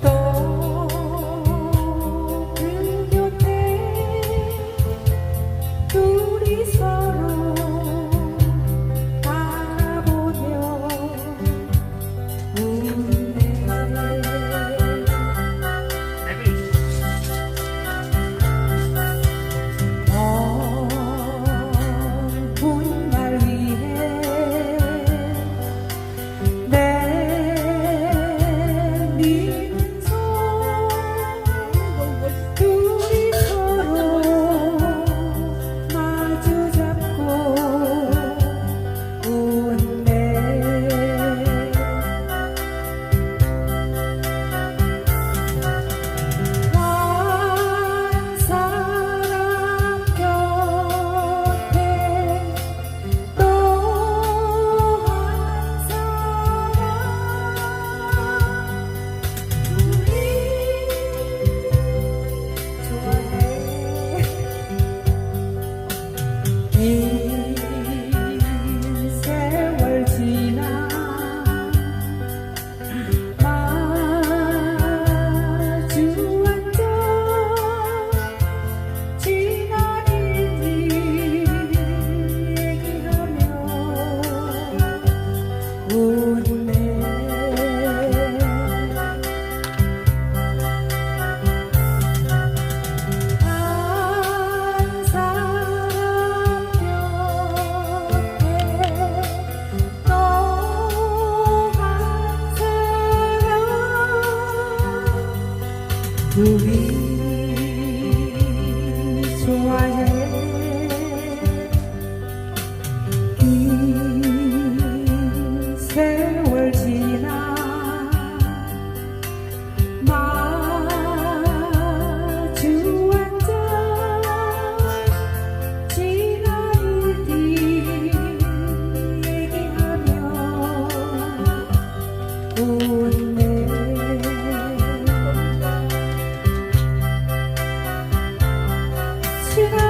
또그 곁에 둘이 서로 You. Sorrir, sonhar. you.